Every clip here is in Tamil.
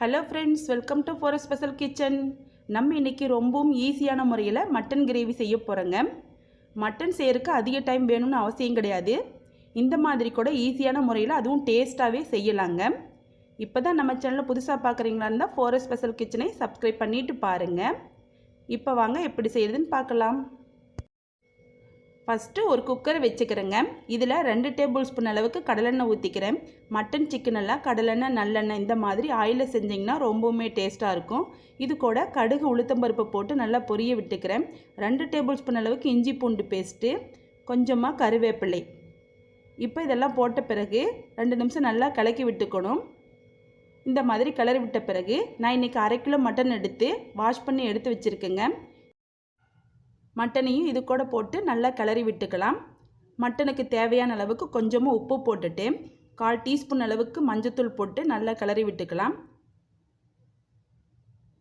Hello friends welcome to four special kitchen நம்ம இன்றைக்கி ரொம்பவும் ஈஸியான முறையில் மட்டன் கிரேவி செய்ய போகிறோங்க மட்டன் செய்யறதுக்கு அதிக டைம் வேணும்னு அவசியம் கிடையாது. இந்த மாதிரி கூட ஈஸியான முறையில் அதுவும் டேஸ்ட்டாகவே செய்யலாங்க. இப்போ தான் நம்ம சேனலில் புதுசாக பார்க்குறீங்களா இருந்தால் ஃபோர் ஸ்பெஷல் கிச்சனை சப்ஸ்கிரைப் பண்ணிவிட்டு பாருங்கள் இப்போ வாங்க எப்படி செய்கிறதுன்னு பார்க்கலாம். ஃபஸ்ட்டு ஒரு குக்கரை வச்சுக்கிறேங்க. இதில் ரெண்டு டேபிள் ஸ்பூன் அளவுக்கு கடலெண்ணெய் ஊற்றிக்கிறேன் மட்டன் சிக்கன் எல்லாம் கடலெண்ணெய் நல்லெண்ணெய் இந்த மாதிரி ஆயிலில் செஞ்சிங்கன்னா ரொம்பவுமே டேஸ்ட்டாக இருக்கும். இது கூட கடுகு உளுத்தம்பருப்பு போட்டு நல்லா பொரிய விட்டுக்கிறேன். ரெண்டு டேபிள் ஸ்பூன் அளவுக்கு இஞ்சி பூண்டு பேஸ்ட்டு கொஞ்சமாக கருவேப்பிலை. இப்போ இதெல்லாம் போட்ட பிறகு ரெண்டு நிமிஷம் நல்லா கலக்கி விட்டுக்கணும். இந்த மாதிரி கிளறி விட்ட பிறகு நான் இன்றைக்கி அரை கிலோ மட்டன் எடுத்து வாஷ் பண்ணி எடுத்து வச்சுருக்கேங்க. மட்டனையும் இது கூட போட்டு நல்லா கிளறி விட்டுக்கலாம். மட்டனுக்கு தேவையான அளவுக்கு கொஞ்சமாக உப்பு போட்டுட்டு கால் டீஸ்பூன் அளவுக்கு மஞ்சத்தூள் போட்டு நல்லா கிளறி விட்டுக்கலாம்.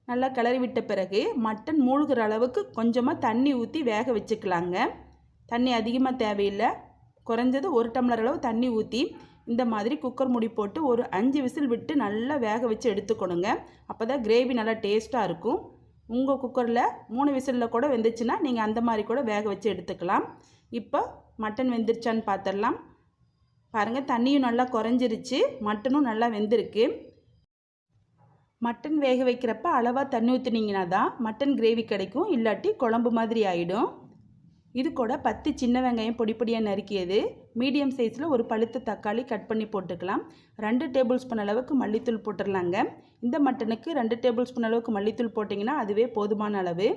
நல்லா கிளறி விட்ட பிறகு மட்டன் மூழ்கிற அளவுக்கு கொஞ்சமாக தண்ணி ஊற்றி வேக வச்சுக்கலாங்க. தண்ணி அதிகமாக தேவையில்லை. குறைஞ்சது ஒரு டம்ளர் அளவு தண்ணி ஊற்றி இந்த மாதிரி குக்கர் முடி போட்டு ஒரு அஞ்சு விசில் விட்டு நல்லா வேக வச்சு எடுத்துக்கணுங்க. அப்போ தான் கிரேவி நல்லா டேஸ்ட்டாக இருக்கும். உங்கள் குக்கரில் மூணு விசிலில் கூட வெந்துச்சுன்னா நீங்கள் அந்த மாதிரி கூட வேக வச்சு எடுத்துக்கலாம். இப்போ மட்டன் வெந்துருச்சான்னு பார்த்துடலாம் பாருங்கள் தண்ணியும் நல்லா குறைஞ்சிருச்சு. மட்டனும் நல்லா வெந்திருக்கு. மட்டன் வேக வைக்கிறப்ப அளவாக தண்ணி ஊற்றுனீங்கன்னா தான் மட்டன் கிரேவி கிடைக்கும். இல்லாட்டி குழம்பு மாதிரி ஆகிடும் இது கூட பத்து சின்ன வெங்காயம் பொடி பொடியாக நறுக்கியது. மீடியம் சைஸில் ஒரு பழுத்த தக்காளி கட் பண்ணி போட்டுக்கலாம். ரெண்டு டேபிள் ஸ்பூன் அளவுக்கு மல்லித்தூள் போட்டுடலாங்க. இந்த மட்டனுக்கு ரெண்டு டேபிள் ஸ்பூன் அளவுக்கு மல்லித்தூள் போட்டிங்கன்னா அதுவே போதுமான அளவு.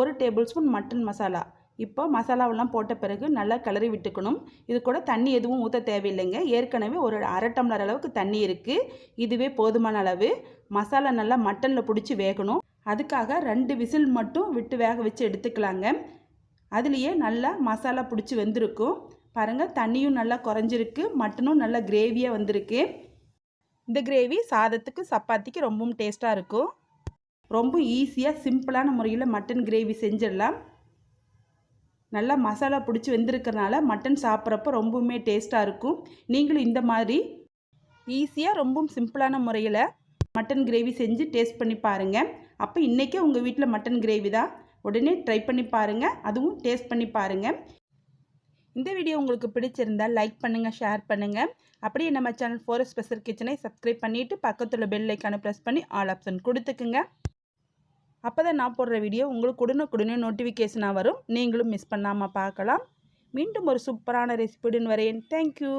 ஒரு டேபிள் ஸ்பூன் மட்டன் மசாலா. இப்போ மசாலாவெல்லாம் போட்ட பிறகு நல்லா கிளறி விட்டுக்கணும். இது கூட தண்ணி எதுவும் ஊற்ற தேவையில்லைங்க. ஏற்கனவே ஒரு அரை டம்ளர் அளவுக்கு தண்ணி இருக்குது இதுவே போதுமான அளவு. மசாலா நல்லா மட்டனில் பிடிச்சி வேகணும். அதுக்காக ரெண்டு விசில் மட்டும் விட்டு வேக வச்சு எடுத்துக்கலாங்க. அதுலேயே நல்லா மசாலா பிடிச்சி வெந்திருக்கும் பாருங்கள் தண்ணியும் நல்லா குறைஞ்சிருக்கு. மட்டனும் நல்லா கிரேவியாக வந்திருக்கு. இந்த கிரேவி சாதத்துக்கு சப்பாத்திக்கு ரொம்பவும் டேஸ்ட்டாக இருக்கும். ரொம்ப ஈஸியாக சிம்பிளான முறையில் மட்டன் கிரேவி செஞ்சிடலாம். நல்லா மசாலா பிடிச்சி வெந்திருக்கிறனால மட்டன் சாப்பிட்றப்ப ரொம்பவுமே டேஸ்ட்டாக இருக்கும். நீங்களும் இந்த மாதிரி ஈஸியாக ரொம்பவும் சிம்பிளான முறையில் மட்டன் கிரேவி செஞ்சு டேஸ்ட் பண்ணி பாருங்கள் அப்போ இன்றைக்கே உங்கள் வீட்டில் மட்டன் கிரேவி தான். உடனே ட்ரை பண்ணி பாருங்கள் அதுவும் டேஸ்ட் பண்ணி பாருங்கள் இந்த வீடியோ உங்களுக்கு பிடிச்சிருந்தால் லைக் பண்ணுங்கள் ஷேர் பண்ணுங்கள் அப்படியே நம்ம சேனல் ஃபோர் ஸ்பெஷல் கிச்சனை சப்ஸ்கிரைப் பண்ணிவிட்டு பக்கத்தில் பெல் ஐக்கானை ப்ரெஸ் பண்ணி ஆல் ஆப்ஷன் கொடுத்துக்குங்க. அப்போ தான் நான் போடுற வீடியோ உங்களுக்கு உடனுக்குடனே நோட்டிஃபிகேஷனாக வரும். நீங்களும் மிஸ் பண்ணாமல் பார்க்கலாம். மீண்டும் ஒரு சூப்பரான ரெசிபியுடன் வரேன். தேங்க்யூ